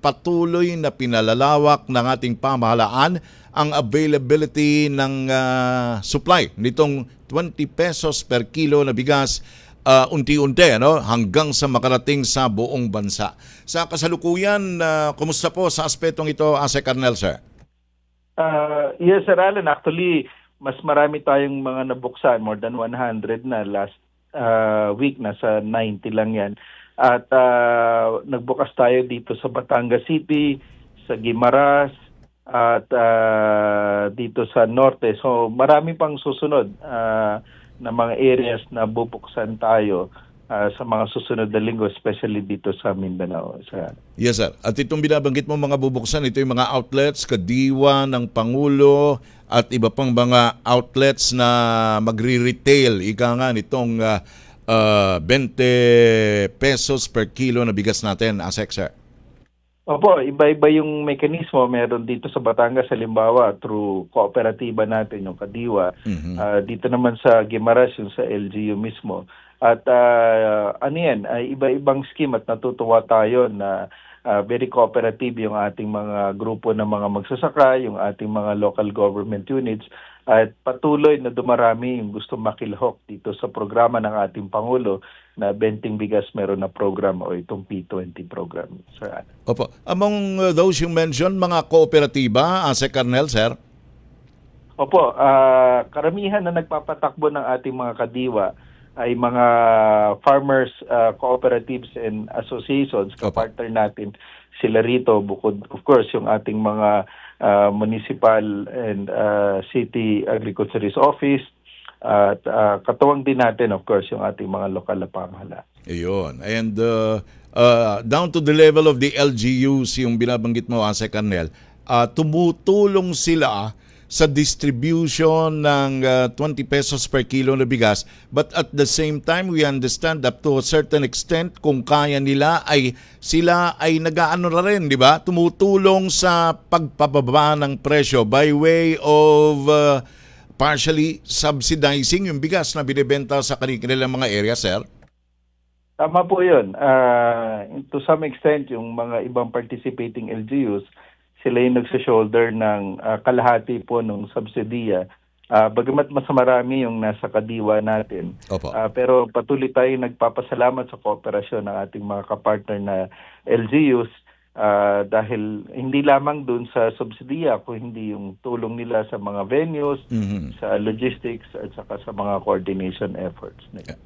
patuloy na pinalalawak ng ating pamahalaan ang availability ng ah, supply nitong 20 pesos per kilo na bigas ah, unti-unti ano hanggang sa makarating sa buong bansa. Sa kasalukuyan, ah, kumusta po sa aspetong ito, Ase Carnel, sir? Uh, yes, Sir Alan. Actually, mas marami tayong mga nabuksan. More than 100 na last uh, week. Nasa 90 lang yan. At uh, nagbukas tayo dito sa Batangas City, sa Guimaras, at uh, dito sa Norte. So marami pang susunod uh, na mga areas na bubuksan tayo uh, sa mga susunod na linggo, especially dito sa Mindanao. Sa Yes, sir. At itong binabanggit mo mga bubuksan, ito yung mga outlets, kadiwa ng Pangulo at iba pang mga outlets na magre-retail. Ika nga nitong ah, ah, 20 pesos per kilo na bigas natin, Asek, sir. Opo, iba-iba yung mekanismo. Meron dito sa Batangas, halimbawa, through kooperatiba natin, yung Kadiwa. Mhm. Ah, dito naman sa Guimaras, yung sa LGU mismo. At ah, ano yan, ay iba-ibang scheme at natutuwa tayo na ah, very cooperative yung ating mga grupo ng mga magsasaka, yung ating mga local government units at patuloy na dumarami yung gusto makilhok dito sa programa ng ating Pangulo na Benting Bigas meron na program o itong P20 program. Sir. Opo. Among uh, those you mentioned, mga kooperatiba, Asek Carnel, sir? Opo, ah, karamihan na nagpapatakbo ng ating mga kadiwa ay mga farmers ah, cooperatives and associations. Kapartner natin sila rito bukod of course yung ating mga ah, municipal and ah, city agriculturist office at ah, katuwang din natin of course yung ating mga lokal na pamahalaan. Ayun. And uh, uh, down to the level of the LGUs, yung binabanggit mo, Ase Carnel, uh, tumutulong sila sa distribution ng uh, 20 pesos per kilo na bigas. But at the same time, we understand up to a certain extent, kung kaya nila, ay sila ay nag-aano na rin, di ba? Tumutulong sa pagpababa ng presyo by way of uh, partially subsidizing yung bigas na binibenta sa kanilang mga area, sir? Tama po yun. Ah, to some extent, yung mga ibang participating LGUs, sila yung nagsa-shoulder ng ah, kalahati po ng subsidiya. Ah, bagamat mas marami yung nasa kadiwa natin. Opo. Ah, pero patuloy tayo nagpapasalamat sa kooperasyon ng ating mga kapartner na LGUs ah, dahil hindi lamang dun sa subsidiya, kung hindi yung tulong nila sa mga venues, Mhm. sa logistics at saka sa mga coordination efforts. Ayun.